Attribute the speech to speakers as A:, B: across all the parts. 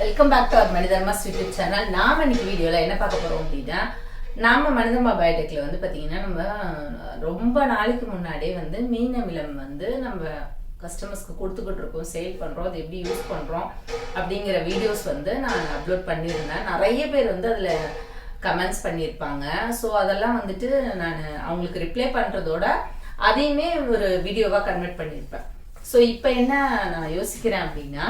A: Welcome back to our மனிதர்மாஸ் YouTube channel நாம் இன்னைக்கு வீடியோவில் என்ன பார்க்க போகிறோம் அப்படின்னா நாம் மனிதர்மா பயோடெக்கில் வந்து பார்த்தீங்கன்னா நம்ம ரொம்ப நாளைக்கு முன்னாடியே வந்து மீன் அமிலம் வந்து நம்ம கஸ்டமர்ஸ்க்கு கொடுத்துக்கிட்டு இருக்கோம். சேல் பண்ணுறோம் அது எப்படி யூஸ் பண்ணுறோம் அப்படிங்கிற வீடியோஸ் வந்து நான் அப்லோட் பண்ணியிருந்தேன். நிறைய பேர் வந்து அதில் கமெண்ட்ஸ் பண்ணியிருப்பாங்க. ஸோ அதெல்லாம் வந்துட்டு நான் அவங்களுக்கு ரிப்ளை பண்ணுறதோட அதையுமே ஒரு வீடியோவாக கன்வெர்ட் பண்ணியிருப்பேன். ஸோ இப்போ என்ன நான் யோசிக்கிறேன் அப்படின்னா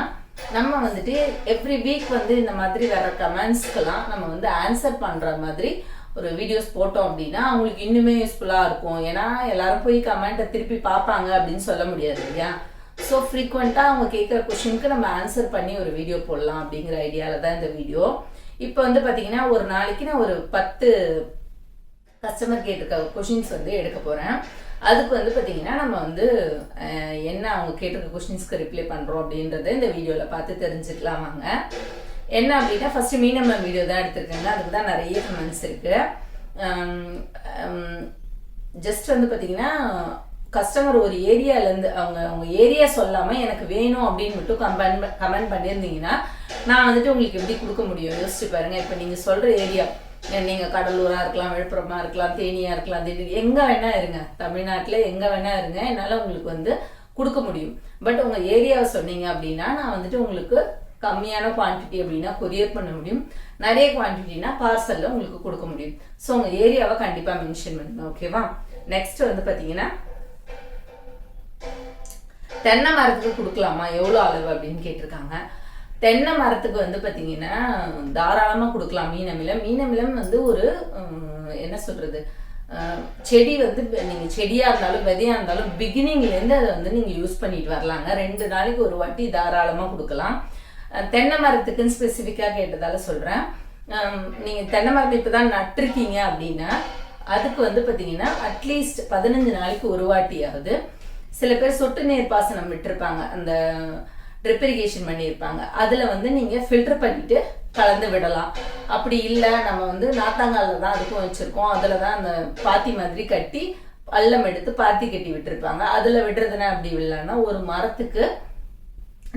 A: நம்ம வந்துட்டு எவ்ரி வீக் வந்து இந்த மாதிரி வர கமெண்ட்ஸ்க்கெல்லாம் நம்ம வந்து ஆன்சர் பண்ணுற மாதிரி ஒரு வீடியோஸ் போட்டோம் அப்படின்னா அவங்களுக்கு இன்னுமே யூஸ்ஃபுல்லாக இருக்கும். ஏன்னா எல்லாரும் போய் கமெண்ட்டை திருப்பி பார்ப்பாங்க அப்படின்னு சொல்ல முடியாது இல்லையா? ஸோ ஃப்ரீக்வெண்ட்டாக அவங்க கேட்குற கொஷினுக்கு நம்ம ஆன்சர் பண்ணி ஒரு வீடியோ போடலாம் அப்படிங்கிற ஐடியாவில் தான் இந்த வீடியோ இப்போ வந்து பார்த்தீங்கன்னா ஒரு நாளைக்கு நான் ஒரு பத்து கஸ்டமர் கேட்டிருக்க கொஷின்ஸ் வந்து எடுக்க போகிறேன் அதுக்கு வந்து பார்த்தீங்கன்னா நம்ம வந்து என்ன அவங்க கேட்டிருக்க கொஷின்ஸ்க்கு ரிப்ளை பண்ணுறோம் அப்படின்றத இந்த வீடியோவில் பார்த்து தெரிஞ்சுக்கலாம் வாங்க. என்ன அப்படின்னா ஃபஸ்ட்டு மீனம்மன் வீடியோ தான் எடுத்திருக்காங்க அதுக்கு தான் நிறைய கமெண்ட்ஸ் இருக்குது ஜஸ்ட் வந்து பார்த்தீங்கன்னா கஸ்டமர் ஒரு ஏரியாலேருந்து அவங்க அவங்க ஏரியா சொல்லாமல் எனக்கு வேணும் அப்படின்னு மட்டும் கமெண்ட் கமெண்ட் பண்ணியிருந்தீங்கன்னா நான் வந்துட்டு உங்களுக்கு எப்படி கொடுக்க முடியும்? யோசிச்சு பாருங்கள் இப்போ நீங்கள் சொல்கிற ஏரியா நீங்கள் கடலூராக இருக்கலாம் விழுப்புரமாக இருக்கலாம் தேனியாக இருக்கலாம் திடீர் எங்கே வேணால் இருங்க. தமிழ்நாட்டில் எங்கே வேணால் இருங்க. என்னால் உங்களுக்கு வந்து கொடுக்க முடியும். பட் உங்கள் ஏரியாவை சொன்னீங்க அப்படின்னா நான் வந்துட்டு உங்களுக்கு கம்மியான குவான்டிட்டி அப்படின்னா கொரியர் பண்ண முடியும். நிறைய குவான்டிட்டினா பார்சலில் உங்களுக்கு கொடுக்க முடியும். ஸோ உங்கள் ஏரியாவை கண்டிப்பாக மென்ஷன் பண்ணுங்க ஓகேவா நெக்ஸ்ட் வந்து பார்த்தீங்கன்னா தென்னை மரத்துக்கு கொடுக்கலாமா? எவ்வளோ அளவு அப்படின்னு கேட்டிருக்காங்க. தென்னை மரத்துக்கு வந்து பார்த்தீங்கன்னா தாராளமாக கொடுக்கலாம். மீனமிலம். மீனமிலம் வந்து ஒரு என்ன சொல்கிறது செடி வந்து நீங்கள் செடியாக இருந்தாலும் விதையாக இருந்தாலும் பிகினிங்லேருந்து அதை வந்து நீங்கள் யூஸ் பண்ணிட்டு வரலாங்க. ரெண்டு நாளைக்கு ஒரு வாட்டி தாராளமாக கொடுக்கலாம். தென்னை மரத்துக்குன்னு ஸ்பெசிஃபிக்காக கேட்டதால சொல்கிறேன் நீங்கள் தென்னை மரத்தை இப்போ தான் நட்டிருக்கீங்க அப்படின்னா அதுக்கு வந்து பார்த்தீங்கன்னா அட்லீஸ்ட் பதினஞ்சு நாளைக்கு ஒரு வாட்டியாவது. சில பேர் சொட்டு நீர் பாசனம் விட்டுருப்பாங்க. அந்த ட்ரிப்ரிகேஷன் பண்ணியிருப்பாங்க. அதில் வந்து நீங்கள் ஃபில்டர் பண்ணிட்டு கலந்து விடலாம். அப்படி இல்லை நம்ம வந்து நாத்தாங்காலில் தான் அதுக்கும் வச்சுருக்கோம். அதில் தான் அந்த பாத்தி மாதிரி கட்டி பள்ளம் எடுத்து பாத்தி கட்டி விட்டுருப்பாங்க. அதில் விடுறதுனா அப்படி இல்லைன்னா ஒரு மரத்துக்கு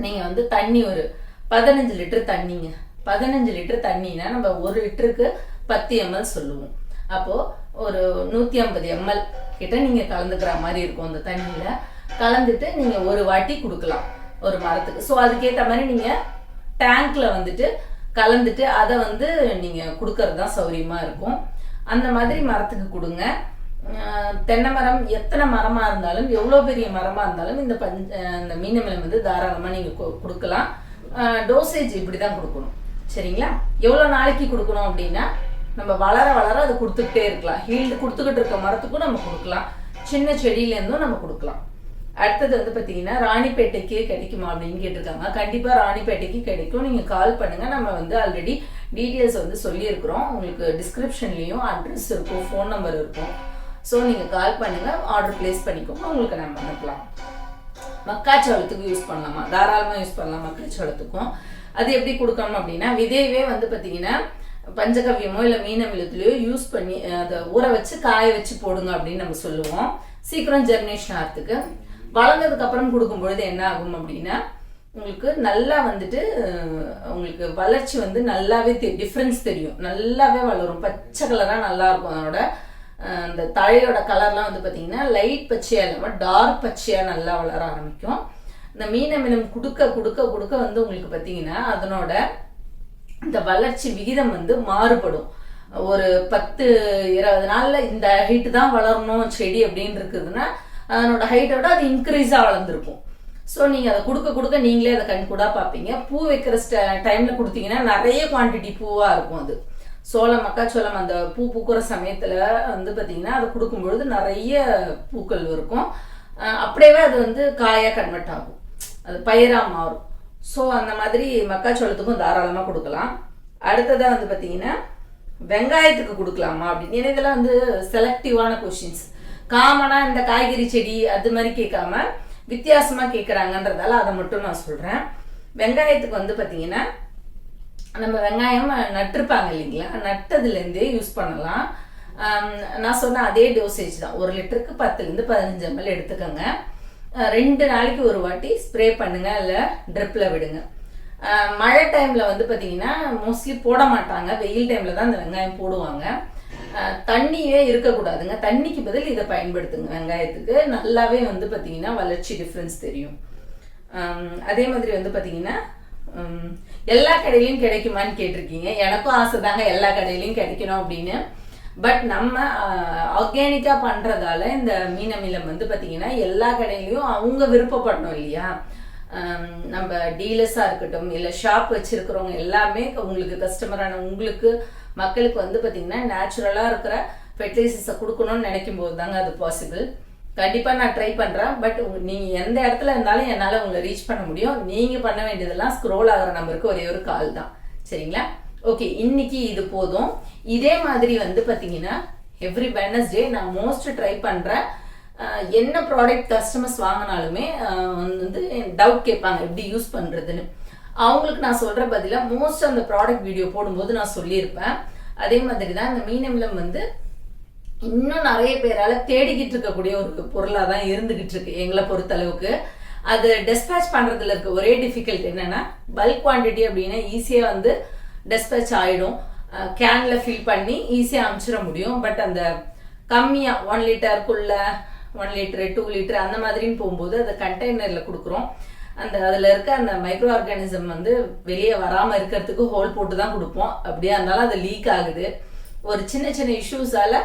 A: நீங்கள் வந்து தண்ணி ஒரு பதினஞ்சு லிட்டர் தண்ணிங்க. பதினஞ்சு லிட்டர் தண்ணினா நம்ம ஒரு லிட்டருக்கு பத்து எம்எல் சொல்லுவோம். அப்போ ஒரு நூற்றி ஐம்பது எம்எல் கிட்ட நீங்கள் கலந்துக்கிற மாதிரி இருக்கும் அந்த தண்ணியில். கலந்துட்டு நீங்கள் ஒரு வாட்டி கொடுக்கலாம். ஒரு மரத்துக்கு ஸோ அதுக்கேற்ற மாதிரி நீங்கள் டேங்க்ல வந்துட்டு கலந்துட்டு அதை வந்து நீங்கள் கொடுக்கறது தான் சௌரியமாக இருக்கும். அந்த மாதிரி மரத்துக்கு கொடுங்க. தென்னை மரம் எத்தனை மரமா இருந்தாலும் எவ்வளோ பெரிய மரமா இருந்தாலும் இந்த பஞ்ச இந்த மீனமிலம் வந்து தாராளமாக நீங்கள் கொடுக்கலாம். டோசேஜ் இப்படி தான் கொடுக்கணும். சரிங்களா? எவ்வளோ நாளைக்கு கொடுக்கணும் அப்படின்னா நம்ம வளர வளர அது கொடுத்துக்கிட்டே இருக்கலாம். ஹீல்டு கொடுத்துக்கிட்டு இருக்க மரத்துக்கும் நம்ம கொடுக்கலாம். சின்ன செடியிலேருந்தும் நம்ம கொடுக்கலாம். அடுத்தது வந்து பார்த்தீங்கன்னா ராணிப்பேட்டைக்கு கிடைக்குமா அப்படின்னு கேட்டிருக்காங்க. கண்டிப்பாக ராணிப்பேட்டைக்கு கிடைக்கும். நீங்கள் கால் பண்ணுங்கள் நம்ம வந்து ஆல்ரெடி டீட்டெயில்ஸ் வந்து சொல்லியிருக்கிறோம். உங்களுக்கு டிஸ்கிரிப்ஷன்லேயும் அட்ரஸ் இருக்கும் ஃபோன் நம்பர் இருக்கும். ஸோ நீங்கள் கால் பண்ணுங்கள் ஆர்டர் ப்ளேஸ் பண்ணிக்கோங்க. உங்களுக்கு நம்ம அனுப்பலாம். மக்காச்சோளத்துக்கு யூஸ் பண்ணலாமா? தாராளமாக யூஸ் பண்ணலாம் மக்காச்சோளத்துக்கும். அது எப்படி கொடுக்கணும் அப்படின்னா விதையவே வந்து பார்த்தீங்கன்னா பஞ்சகவ்யமோ இல்லை மீனமிலத்துலையோ யூஸ் பண்ணி அதை ஊற வச்சு காய வச்சு போடுங்க அப்படின்னு நம்ம சொல்லுவோம். சீக்கிரம் ஜெர்மினேஷன் ஆகிறதுக்கு வளர்ந்ததுக்கு அப்புறம் கொடுக்கும் பொழுது என்ன ஆகும் அப்படின்னா உங்களுக்கு நல்லா வந்துட்டு உங்களுக்கு வளர்ச்சி வந்து நல்லாவே டிஃப்ரென்ஸ் தெரியும். நல்லாவே வளரும். பச்சை கலராக நல்லா இருக்கும் அதனோட. அந்த தழையோட கலர்லாம் வந்து பார்த்தீங்கன்னா லைட் பச்சையாக இல்லாமல் டார்க் பச்சையாக நல்லா வளர ஆரம்பிக்கும். இந்த மீனமிலம் கொடுக்க கொடுக்க கொடுக்க வந்து உங்களுக்கு பார்த்தீங்கன்னா அதனோட இந்த வளர்ச்சி விகிதம் வந்து மாறுபடும். ஒரு பத்து இருபது நாளில் இந்த ஹீட்டு தான் வளரணும் செடி அப்படின்னு இருக்குதுன்னா அதனோட விட அது இன்க்ரீஸாக வளர்ந்துருக்கும். ஸோ நீங்கள் அதை கொடுக்க கொடுக்க நீங்களே அதை கண் கூட பார்ப்பீங்க. பூ வைக்கிற ஸ்ட டைமில் கொடுத்தீங்கன்னா நிறைய குவான்டிட்டி பூவாக இருக்கும் அது. சோளம் மக்காச்சோளம் அந்த பூ பூக்கிற சமயத்தில் வந்து பார்த்தீங்கன்னா அதை கொடுக்கும் பொழுது நிறைய பூக்கள் இருக்கும். அப்படியே அது வந்து காயாக கன்வெர்ட் ஆகும். அது பயிராக மாறும். ஸோ அந்த மாதிரி மக்காச்சோளத்துக்கும் தாராளமாக கொடுக்கலாம். அடுத்ததாக வந்து பார்த்தீங்கன்னா வெங்காயத்துக்கு கொடுக்கலாமா அப்படின்னு. ஏன்னா இதெல்லாம் வந்து செலக்டிவான கொஷின்ஸ் காமனாக இந்த காய்கறி செடி அது மாதிரி கேட்காம வித்தியாசமாக கேட்குறாங்கன்றதால அதை மட்டும் நான் சொல்கிறேன் வெங்காயத்துக்கு வந்து பார்த்தீங்கன்னா நம்ம வெங்காயம் நட்டிருப்பாங்க இல்லைங்களா? நட்டதுலேருந்தே யூஸ் பண்ணலாம். நான் சொன்ன அதே டோசேஜ் தான். ஒரு லிட்டருக்கு பத்துலேருந்து பதினஞ்சு எம்எல் எடுத்துக்கோங்க. ரெண்டு நாளைக்கு ஒரு வாட்டி ஸ்ப்ரே பண்ணுங்க இல்லை ட்ரிப்பில் விடுங்க. மழை டைமில் வந்து பார்த்தீங்கன்னா மோஸ்ட்லி போட மாட்டாங்க. வெயில் டைமில் தான் அந்த வெங்காயம் போடுவாங்க. தண்ணியே இருக்கக்கூடாதுங்க. தண்ணிக்கு பதில் இதை பயன்படுத்துங்க. வெங்காயத்துக்கு நல்லாவே வந்து பார்த்தீங்கன்னா வளர்ச்சி டிஃப்ரென்ஸ் தெரியும். அதே மாதிரி வந்து பார்த்தீங்கன்னா எல்லா கடையிலையும் கிடைக்குமான்னு கேட்டிருக்கீங்க. எனக்கும் ஆசை தாங்க எல்லா கடையிலையும் கிடைக்கணும் அப்படின்னு. பட் நம்ம ஆர்கானிக்காக பண்ணுறதால இந்த மீனமிலம் வந்து பார்த்தீங்கன்னா எல்லா கடையிலையும் அவங்க விருப்பப்படணும் இல்லையா? நம்ம டீலர்ஸாக இருக்கட்டும் இல்லை ஷாப் வச்சுருக்கிறவங்க எல்லாமே உங்களுக்கு கஸ்டமரான உங்களுக்கு மக்களுக்கு வந்து பார்த்தீங்கன்னா நேச்சுரலாக இருக்கிற ஃபெர்டிலைசர்ஸை கொடுக்கணும்னு நினைக்கும் போது தாங்க அது பாசிபிள் கண்டிப்பாக நான் ட்ரை பண்ணுறேன் பட் நீங்கள் எந்த இடத்துல இருந்தாலும் என்னால் உங்களை ரீச் பண்ண முடியும். நீங்கள் பண்ண வேண்டியதெல்லாம் ஸ்க்ரோல் ஆகிற நம்பருக்கு ஒரே ஒரு கால் தான். சரிங்களா? ஓகே இன்னைக்கு இது போதும். இதே மாதிரி வந்து பார்த்தீங்கன்னா எவ்ரி வெனஸ்டே நான் மோஸ்ட் ட்ரை பண்ணுறேன் என்ன ப்ராடக்ட் கஸ்டமர்ஸ் வாங்கினாலுமே வந்து டவுட் கேட்பாங்க எப்படி யூஸ் பண்ணுறதுன்னு அவங்களுக்கு நான் சொல்கிற பதிலாக மோஸ்ட் அந்த ப்ராடக்ட் வீடியோ போடும்போது நான் சொல்லியிருப்பேன். அதே மாதிரி தான் இந்த மீனமிலம் வந்து இன்னும் நிறைய பேரால் தேடிக்கிட்டு இருக்கக்கூடிய ஒரு பொருளாக தான் இருந்துகிட்டு இருக்கு எங்களை பொறுத்தளவுக்கு அது டெஸ்பேச் பண்ணுறதுல இருக்க ஒரே டிஃபிகல்ட் என்னென்னா பல்க் குவாண்டிட்டி அப்படின்னா ஈஸியாக வந்து டெஸ்பேச் ஆகிடும் கேனில் ஃபில் பண்ணி ஈஸியாக அமுச்சிட முடியும். பட் அந்த கம்மியாக ஒன் லிட்டருக்குள்ள ஒன் லிட்டர் டூ லிட்டரு அந்த மாதிரின்னு போகும்போது அதை கண்டெய்னரில் கொடுக்குறோம். அந்த அதில் இருக்க அந்த மைக்ரோ ஆர்கானிசம் வந்து வெளியே வராமல் இருக்கிறதுக்கு ஹோல் போட்டு தான் கொடுப்போம். அப்படியே அதனால அது லீக் ஆகுது. ஒரு சின்ன சின்ன இஷ்யூஸால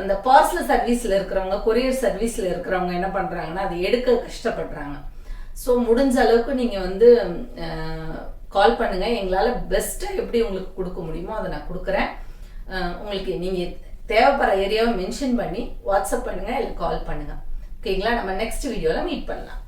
A: அந்த பார்சல் சர்வீஸில் இருக்கிறவங்க கொரியர் சர்வீஸில் இருக்கிறவங்க என்ன பண்ணுறாங்கன்னா அதை எடுக்க கஷ்டப்படுறாங்க. ஸோ முடிஞ்ச அளவுக்கு நீங்கள் வந்து கால் பண்ணுங்கள் எங்களால் பெஸ்ட்டாக எப்படி உங்களுக்கு கொடுக்க முடியுமோ அதை நான் கொடுக்குறேன். உங்களுக்கு நீங்கள் தேவைப்படுற ஏரியாவை மென்ஷன் பண்ணி வாட்ஸ்அப் பண்ணுங்கள் இல்லை கால் பண்ணுங்கள் ஓகேங்களா நம்ம நெக்ஸ்ட் வீடியோவில் மீட் பண்ணலாம்.